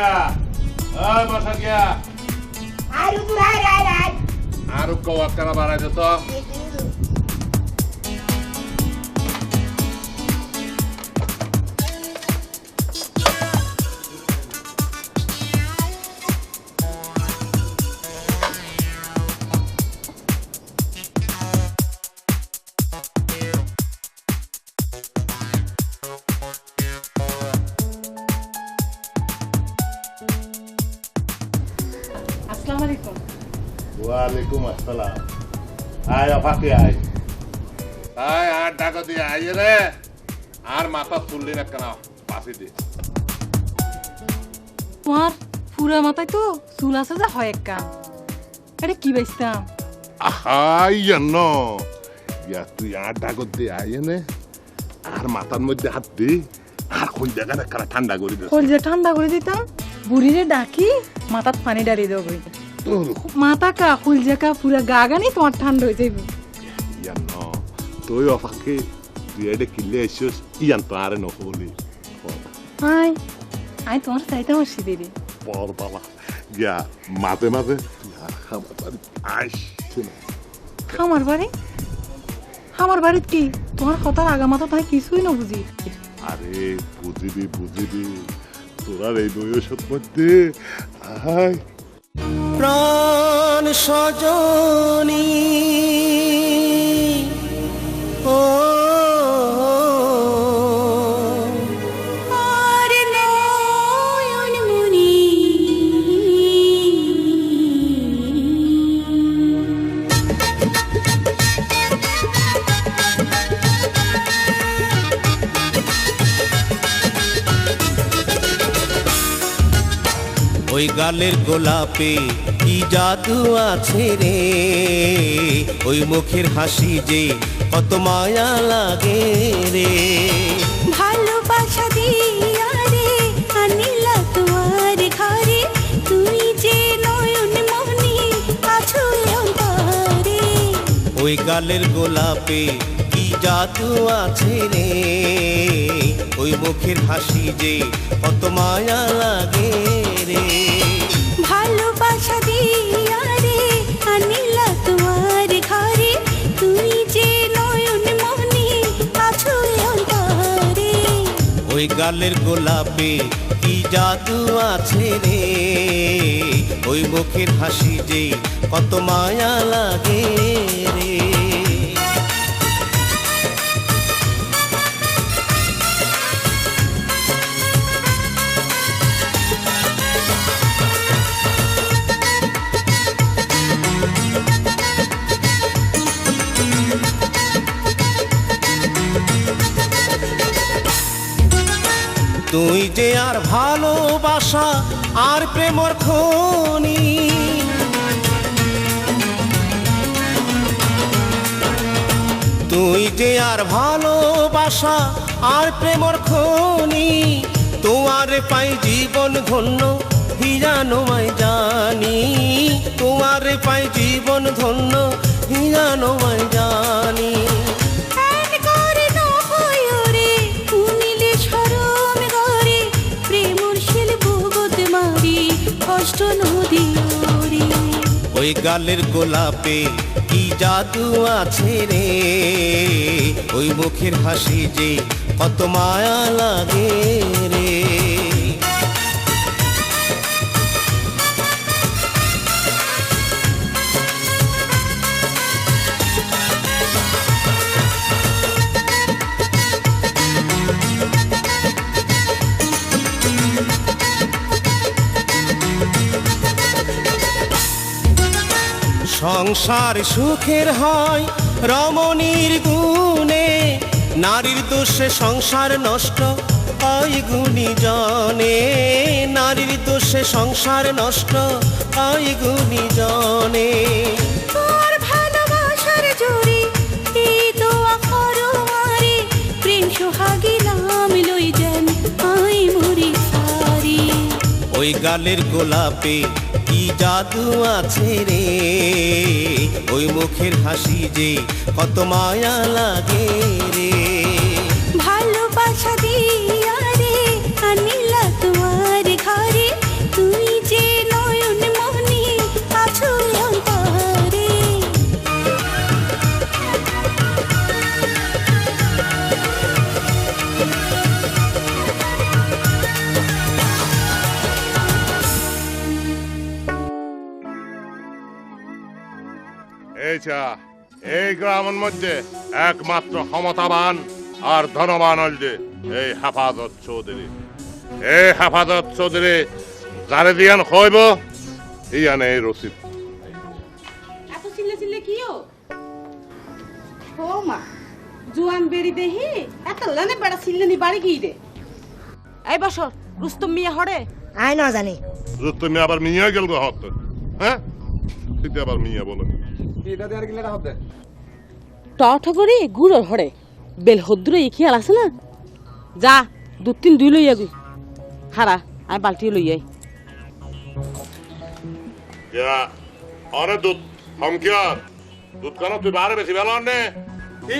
গিয়া। ওই বসা গিয়া। আর করা বাড়াই দে তো। ওয়ালাইকুম আসসালাম আয় অফাকে আয় আয় আর ডাকা দিয়ে আয় রে আর মাথা তুললি না কেন পাশে দিয়ে তোমার পুরা মাথায় তো চুল আছে যে হয় এক কাম এটা কি বাইছিলাম আহাই জান ইয়া তুই আর ডাকত আয় নে আর মাথার মধ্যে হাত দি আর কোন জায়গাটা কারা ঠান্ডা করে দে কলজা ঠান্ডা করে দিতাম বুড়িরে ডাকি মাথাত পানি ডালিয়ে দেবো কই তোর মাথা কা কলজা কা পুরা গা গানি তোমার ঠান্ডা হয়ে যাইব। ইয়ান তুই অফাকে তুই এটা কিনলে এসছিস ইয়ান তো আরে নহলি হাই আই তোমার চাইতে বসি দিদি পর বাবা গিয়া মাঝে মাঝে আর বাড়ি আসছে না আমার বাড়ি? আমার বাড়িত কি? তোমার কথার আগামাতা তাই কিছুই না বুঝি। আরে বুঝিবি বুঝিবি। তোরা এই বয়সের মধ্যে আয়। প্রাণ সজনী। ও গালের গোলাপে কি জাদু আছে রে? ওই মুখের হাসি যে কত মায়া লাগে রে। ভালোবাসা দিয়া রে আনিলা তোমার ঘরে। তুই যে নয়ন মনি আছো এ ওই গালের গোলাপে কি জাদু আছে রে? ওই মুখের হাসি যে কত মায়া লাগে ওই গালের গোলাপে কি জাদু আছে রে? ওই মুখের হাসি যে কত মায়া লাগে। তুই যে আর ভালোবাসা আর প্রেমর খনি। তুই যে আর ভালোবাসা আর প্রেমর খনি তোমার পাই জীবন ধন্য হিরানোমায় জানি। তোমার পাই জীবন ধন্য হিরানোমায় জানি। ওই গালের গোলাপে কি জাদু আছে রে? ওই মুখের হাসি যে কত মায়া লাগে রে। সংসার সুখের হয় রমণীর গুণে নারীর দোষে সংসার নষ্ট হয় গুণী জনে নারীর দোষে সংসার নষ্ট হয় গুণী জনে ওই গালের গোলাপে জাদু আছে রে। ওই মুখের হাসি যে কত মায়া লাগে। এই চা এই গ্রামের মধ্যে একমাত্র ক্ষমতাবান আর ধনবান হল যে এই হেফাজত চৌধুরী। এই হেফাজত চৌধুরী যারে দিয়ান হইব ইয়ানে এই রসিদ। এত চিল্লে চিল্লে কিও ও? মা জুয়ান বেরি দেহি এত লানে বেড়া চিল্লেনি বাড়ি কি দে। এই বছর রুস্তম মিয়া হড়ে আই ন জানি। তুমি আবার মিয়া গেল গো হত। হ্যাঁ? আবার মিয়া বলো। টঠ করে গুড়র হড়ে বেল হদ্দুরে এই খেয়াল আছে না? যা দু তিন দুই লইয়া গই হারা আমি বালতি লইয়াই ইয়া অনেক দুধ হমকিয়ার দুধ কেন তুই বারে বেশি ভালো আনে কি?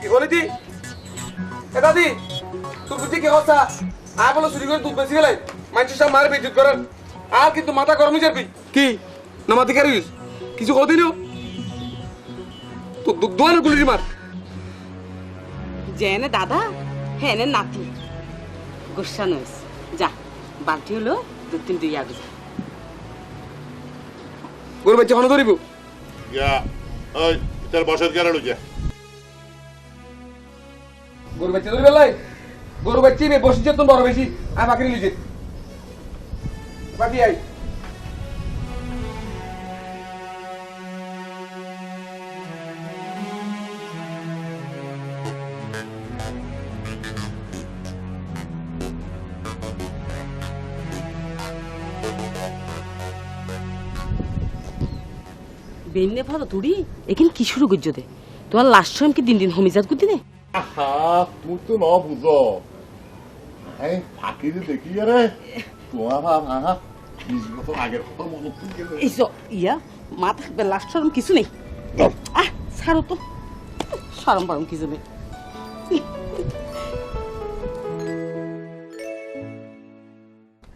কি হলি দি এ দাদি তোর বুদ্ধি কি কথা আয় বলো চুরি করে দুধ বেশি গেলে মানুষের সব মারে বিদ্যুৎ করেন আর কিন্তু মাথা গরম যাবি। কি? না মাথা কেন কিছু কদি নিও তো দোয়ানো গুলি মার। জেনে দাদা হ্যাঁ নাতি। গুসা নইস। যা বালতি হলো দু তিন দুই আগে যা। গরু বাচ্চা হনো ধরিব? ইয়া ওই তোর বসত গেল লুজে। গরু বাচ্চা ধরি বেলাই গরু বাচ্চা বে বসি যেত বড় বেশি। আয় বাকি লিজে। বাকি আই বেন্নে ভালো তুড়ি? এখানে কি শুরু করছ দে তোমার লাস্ট টাইম কি দিন দিন হমিজাত করতে দে আহা তুই তো ন বুঝ। এই ফাঁকি যে দেখি রে তোমার আহা বিশ বছর আগের কথা মনে তুই গেলে এই ইয়া মা থাকবে লাস্ট সরম কিছু নেই। আহ ছাড়ো তো। সরম বরম কিছু নেই।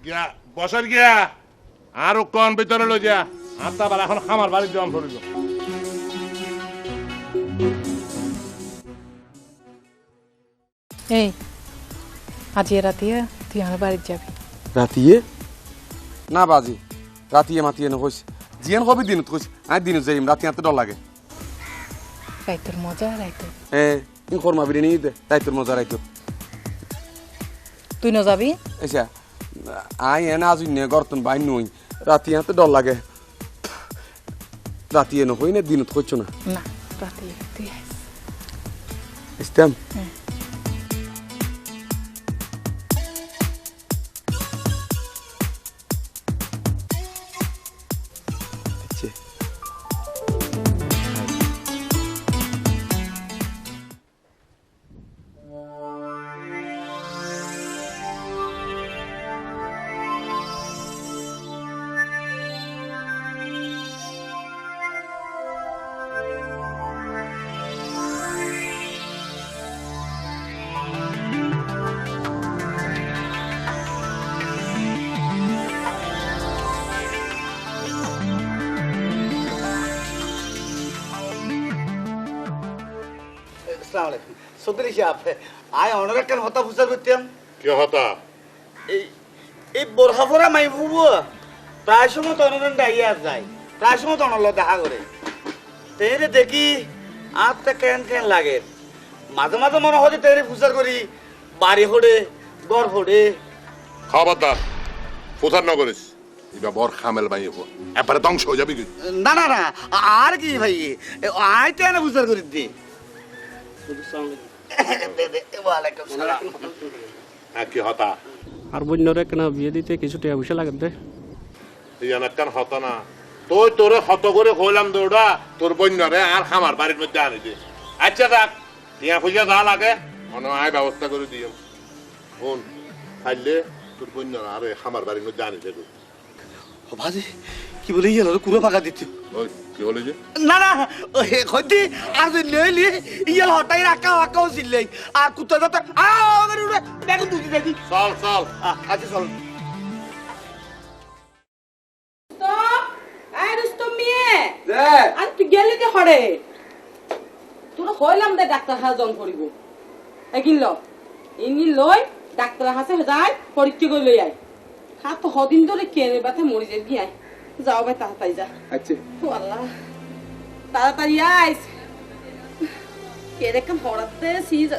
গিয়া বসত গিয়া। আর কন ভিতরে লই যা আটটা বেলা এখন খামার বাড়ি যাম ধরিল। এই আজি রাতিয়ে তুই আমার বাড়িতে যাবি। রাতিয়ে না বাজি রাতিয়ে মাতিয়ে নকইস জিয়ান কবি দিনত কইস আই দিনত যাইম রাতি আতে ডর লাগে। রাইতর মজা রাইতর এ ইন খরমা বিরিনি দে তাইতর মজা রাইতো তুই ন যাবি আচ্ছা আই এনে আজ নে গর্তন বাই নই রাতি আতে ডর লাগে। রাতিয়ে নহই না দিনত কইছো না না রাতিয়ে তুই আইস। ইস্তাম আচ্ছা আসসালামু আলাইকুম সদরি সাহেব আয় অনেক একটা হতা ফুসার করতাম কি হতা? এই এই বোরহাফরা মাই ফুবু প্রায় সময় তো অনরন ডাইয়া যায়। প্রায় সময় তো অনল দেখা করে। তেরে দেখি আত্মা কেন কেন লাগে। মাঝে মাঝে মনে হয় তেরে ফুসার করি। বাড়ি হড়ে গড় হড়ে। খবরদার প্রচার নগরিস এবার বর খামেল বাইয়ে একবারে ধ্বংস হয়ে যাবি না না না আর কি ভাই? আয় তো এনে ফুসার করি দি। আর বন্যরে কেন বিয়ে দিতে কিছু টাকা পয়সা লাগে দে? ইয়ান একখান হতা না? তুই তোরে হত করে কইলাম দৌড়া তোর বন্যরে আর খামার বাড়ির মধ্যে আনি দে। আচ্ছা দেখ টিয়া পয়সা যা লাগে মনে হয় আয় ব্যবস্থা করে দিও। শোন খাইলে তোর বন্যরা আর খামার বাড়ির মধ্যে আনি দেবে ও ভাজি কি বলে ইয়ে কুড়ো ফাঁকা ওই কি হলে যে? না না হইতে আজ লইলি ইয়াল হটাই রাখা রাখাও ছিলেই আর কুত্তা দাতা আরে উড়ে দেখো তুই দেখি। চল চল। আচ্ছা চল। আয় রুস্তম মিয়ে দে। আর তুই গেলি যে হড়ে তোর হইলাম দে ডাক্তার হাল জন করিব। এগিন ল ইনি লই ডাক্তার হাসে যায় পরীক্ষা করে লই আয়। হাত তো হদিন ধরে কেনে ব্যথা মরি যাই গিয়ে যাও ভাই তাড়াতাড়ি যা আচ্ছা ও আল্লাহ তাড়াতাড়ি আইস কে দেখেন হঠাৎ সিজ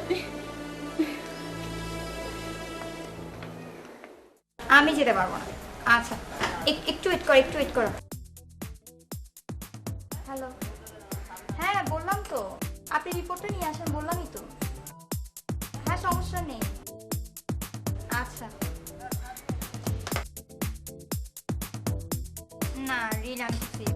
আমি যেতে পারব না। আচ্ছা এক- একটু ওয়েট করো একটু ওয়েট করো। হ্যালো হ্যাঁ বললাম তো। আপনি রিপোর্টটা নিয়ে আসেন বললামই তো। হ্যাঁ সমস্যা নেই। আচ্ছা। না রিল free।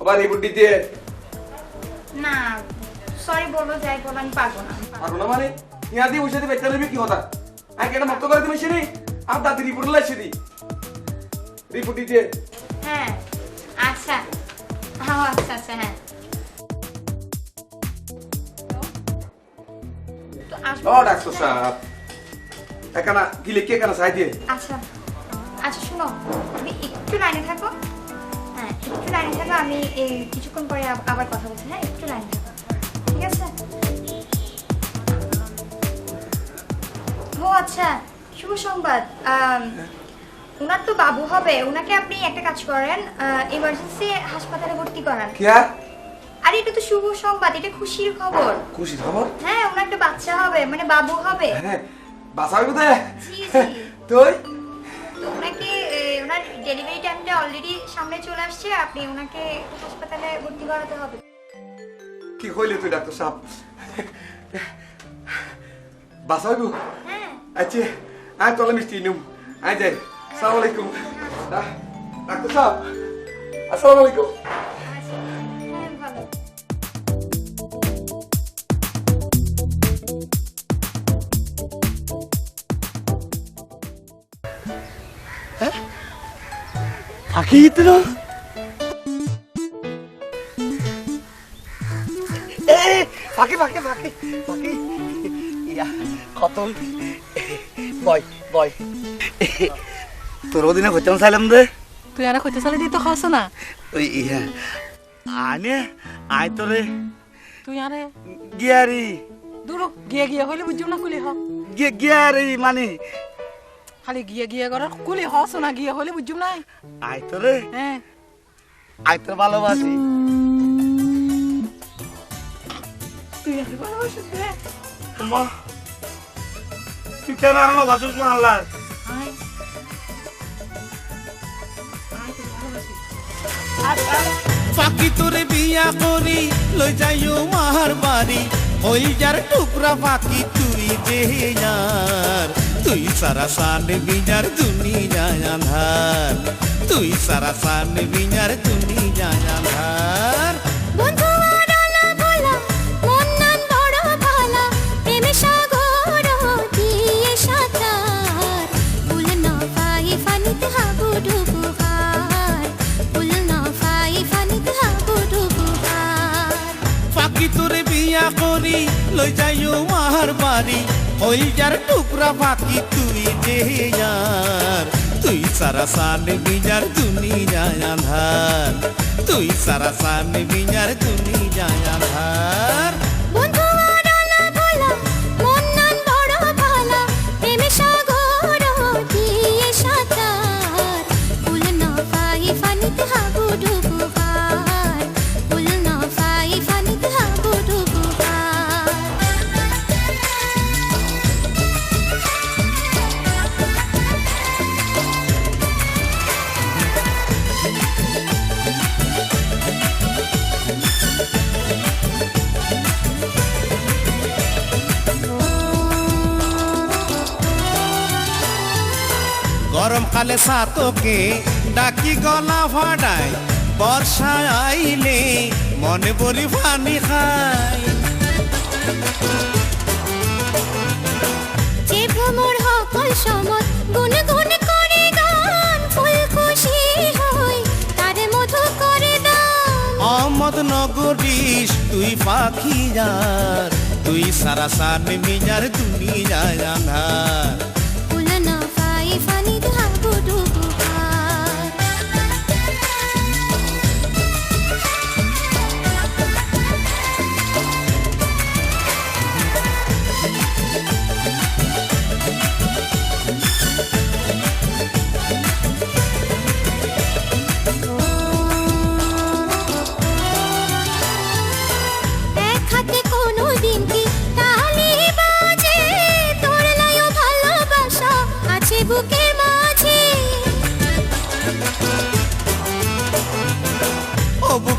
আবার এই বুদ্ধি দিয়ে না সরি বলব যাই বলো আমি পারব না। পারব না মানে? ইয়া দিয়ে বসে বেকার নেবে কি কথা? আমি কেন মত করে দিবে সেনি আর দাদি রিপোর্ট লাইছে দি রিপোর্ট দিতে? হ্যাঁ আচ্ছা। হ্যাঁ আচ্ছা আচ্ছা হ্যাঁ। ও ডাক্তার সাহেব এখানা গিলে কে কেন সাই দিয়ে? আচ্ছা আচ্ছা শোনো তুমি একটু লাইনে থাকো। হ্যাঁ একটু লাইনে থাকো আমি এই কিছুক্ষণ পরে আবার কথা বলছি হ্যাঁ একটু লাইনে থাকো। ঠিক আছে? ও আচ্ছা শুভ সংবাদ। ওনার তো বাবু হবে ওনাকে আপনি একটা কাজ করেন ইমার্জেন্সি হাসপাতালে ভর্তি করান। কে? আর এটা তো শুভ সংবাদ এটা খুশির খবর। খুশি খবর? হ্যাঁ ওনার একটা বাচ্চা হবে মানে বাবু হবে। হ্যাঁ বাসাবি দে জি, জি। তুই তো ওনাকে ওনার ডেলিভারি টাইমটা অলরেডি সামনে চলে আসছে আপনি ওনাকে হাসপাতালে ভর্তি করাতে হবে। কি কইলি তুই ডাক্তার সাহেব? বাসাবি হ্যাঁ। আচ্ছা আয় তোলা মিষ্টি নিম। আয় যাই। সালাম আলাইকুম। ডাক্তার সাহেব আসসালামু আলাইকুম। ফাঁকি দিল এ ফাঁকি ফাঁকি ফাঁকি ফাঁকি। ইয়া কত বয় বয়। তোর ওদিনে হইতাম চাইলাম দে। তুই আর কইতে চালে দিতে খাস না? ওই ইয়া আনে আয় তোরে। তুই আরে গিয়ারি। দূর গিয়ে গিয়ে হইলে বুঝিও না কুলি হ। গিয়ে গিয়ারি মানে খালি গিয়ে গিয়ে করে কুলি হস না গিয়ে হইলে বুঝিও নাই। আয় তোরে হ্যাঁ। আয় তোর ভালোবাসি। তুই আর ভালোবাসিস রে। মা তুই কেন আর ভালোবাসিস না আল্লাহ? পাখি তোরে বিয়া করি লই যাইও মাহার বাড়ি। হই যার টুকরা পাখি তুই দেয়ার তুই সারা সান বিজার দুনিয়া আন্ধার। তুই সারা সান বিজার বন্ধু হাবু ডুবু হার। পাখি তোরে বিয়া করি লই যাইও মাহার বাড়ি। হই যার টুকরা পাখি তুই দেয়ার তুই সারা সান বিজার দুনিয়া আন্ধার। তুই সারা সান বিজার তুমি যায় বন্ধু গরমকালে সাতকে ডাকি গলা ভাড়ায় বর্ষায় আইলে মনে বলি পানি খায়। যে ভ্রমর সকল সমত গুন গুন করে গান ফুল খুশি তার মধু করে দান। অমদ নগরীশ তুই পাখি যার তুই সারা সান মিজার দুনিয়ায় আন্ধার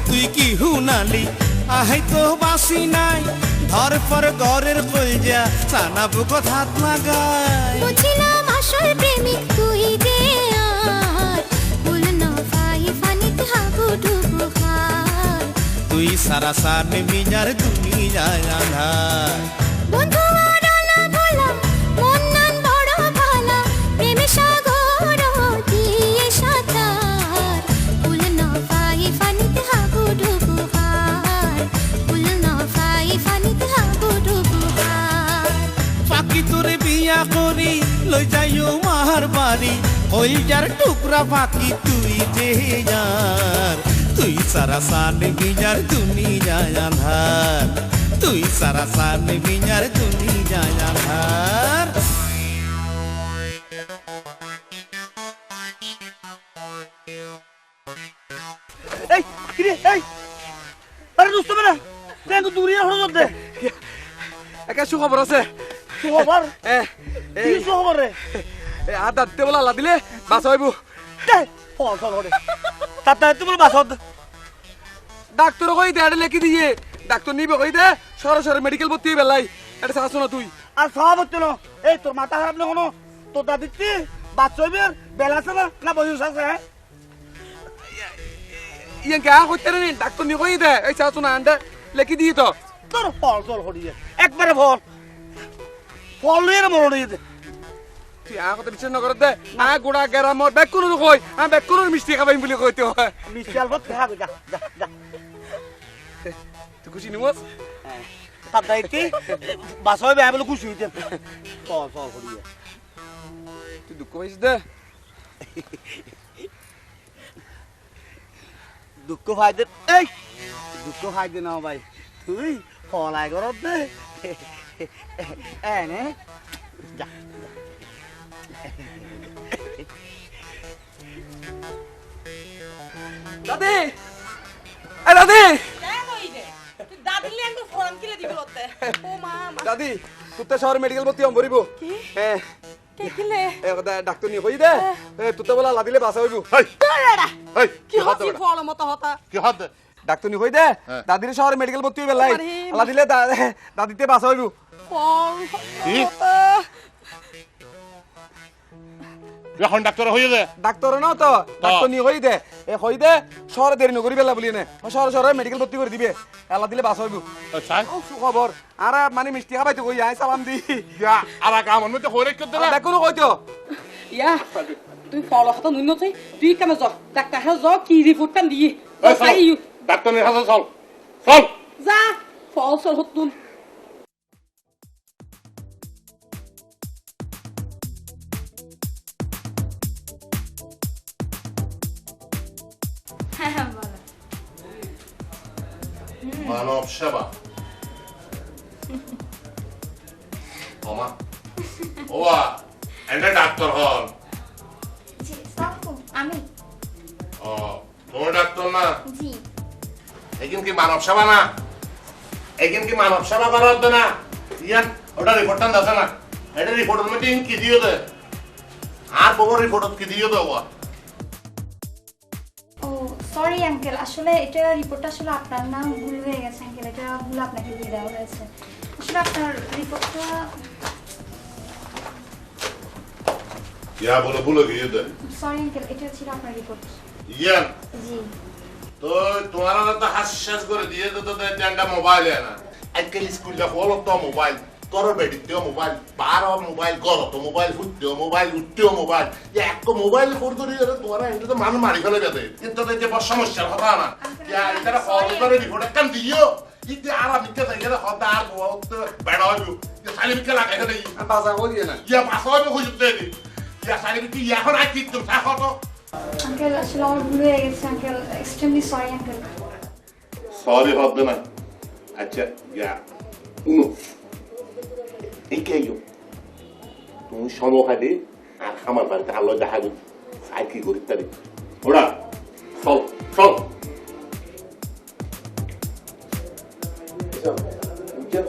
তুই কি হুনালি? আহাই তো বাসি নাই। ধর পর গরের কলজা সানা বুকত হাত লাগাই। বুঝিলাম আসল প্রেমিক তুই যে তুই সারা সার মিজার দুনিয়ায় আধার বন্ধু হই যার টুকরা পাখি তুই যে যার তুই সারা সান মিজার দুনিয়ায় আধার তুই সারা সান মিজার দুনিয়ায় আধার এই কিরে এই? আরে দোস্ত বেটা দেখ দূরিয়ে হলো দে। একে সুখবর আছে। খবর এ কি এই। খবর রে? এ, আর দাঁততে বলে আল্লাহ দিলে বাস হইব। তাতে তুমি বাসত ডাক্তার কই দে এটা লেখি দিয়ে। ডাক্তার নিবে কই দে সরাসরি মেডিকেল ভর্তি হয়ে বেলাই এটা তুই। আর সব হচ্ছে না। এই তোর মাথা খারাপ না কোনো? তোর দাদিচ্ছি বাচ্চা হইবে বেলা আছে না? না বয়স আছে হ্যাঁ? ইয়ে গা করতে রে ডাক্তার নিয়ে কই দে? এই চাচ্ছ না আন্ডা লেখি দিয়ে তো। তোর ফল জল করিয়ে একবারে ফল। ফল নিয়ে মরণ দে তুই আ কথা বিচার নকর দে আ গোড়া গেরামর বেক কোনো কই আ বেক কোনো মিষ্টি খাবাইম বলে কইতে হয় মিষ্টি আলবত দেখা যা যা যা। তুই খুশি নিমস তার দায়িত্বে বাস হইবে আমি বলে খুশি হইতে ফল ফল করিয়ে তুই দুঃখ পাইছিস দে। দুঃখ ফাইদে এই দুঃখ ফাইদে না ভাই। তুই ফলাই করত দে। এনে যা। দাদি! এ দাদি! দাদি তুতে শহর মেডিকেল ভর্তি হম ভরিব হ্যাঁ। ডাক্তার নিয়ে কই দে। এ তুতে বলা লাদিলে বাসা হইব। হেই। হেই কি হতে হচ্ছি ফল মতো হতা? কি হতে ডাক্তার নিয়ে কই দে। হ্যাঁ। দাদির শহরে মেডিকেল ভর্তি হইবে লাই। দাদিতে বাসা হইব। ফল এখন ডাক্তার হয়ে দে। ডাক্তার না তো ডাক্তার নিয়ে কই দে। এ কই দে শহরে দেরি নকরি বেলা বলি নে। শহরে শহরে মেডিকেল ভর্তি করে দিবে। আল্লাহ দিলে বাসা হইব। খবর আর মানে মিষ্টি খাবাই তো কই আই সালাম দি। ইয়া আর কামন মধ্যে হরে করতে না দেখো কইতো। ইয়া তুই ফল হতা নুন তুই তুই কেন য? ডাক্তার হ্যাঁ য কি রিপোর্ট কান চাই ডাক্তার নিয়ে হাসো চল। চল। যা ফল চল হত মানব সেবা। ওমা। ওয়া এন্ড ডাক্তার হল আমি। ও তোমার ডাক্তার না? জি। এখান কি মানব সেবা না? এখান কি মানব সেবা করা হতো না? ইয়ান ওটা রিপোর্টটা দেখে না। এটা রিপোর্টের মধ্যে কি দিও দে? আর বড় রিপোর্ট কি দিও দে ওয়া? ও সরি আঙ্কেল আসলে এটা রিপোর্টটা আসলে আপনার নাম ভুল হয়ে গেছে আঙ্কেল এটা ভুল আপনাকে দিয়ে দেওয়া হয়েছে। আসলে আপনার রিপোর্টটা ইয়া বলে ভুলে গিয়ে দে সরি আঙ্কেল এটা ছিল আপনার রিপোর্ট ইয়ান জি। তো তোমার তো হাস্যাস করে দিয়ে তো জানটা মোবাইল না। আজকাল স্কুলটা হলো তো মোবাইল তোর বেডিতেও মোবাইল বারো মোবাইল গর তো মোবাইল ফুটতেও মোবাইল উঠতেও মোবাইল যে এক মোবাইল করে ধরি তোরা এটা তো মানুষ মারি ফেলে যাবে কিন্তু যে বড় সমস্যার না এটা হল করে রিপোর্ট দিও ইতে আর আমি কে থেকে হতা আর বহুত বেড়া হইব যে সালি মিকে লাগাই দেই বাসা কই না ইয়া পাসা হইব খুঁজতে দি ইয়া সালি মিকে এখন আই কি তুমি থাকো তো আঙ্কেল আসলে আমার ভুল হয়ে গেছে uncle extremely sorry uncle sorry হবে না আচ্ছা ইয়া উনো এই তুমি সমখাদি আর আমার বাড়িতে আলো দেখাবি আর কি করি তারি ওরা সব সব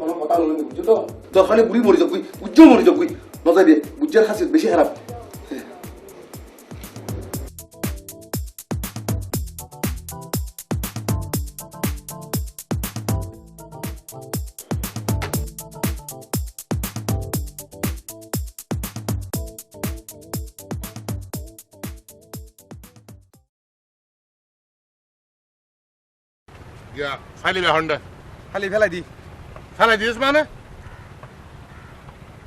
কোনো কথা বুঝছ তো? তোর বুড়ি মরি যাবি উজ্জ্বল মরি যাবি। নজাই দিয়ে বুঝছেন খাসি বেশি খারাপ। ফাইলি বেহন্ডা খালি ফেলাই দি। ফেলাই দিস মানে?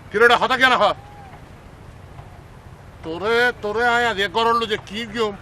কিরোটা হতা কেন হ? তোরে তোরে আয়া এক করল যে কি গিয়ম?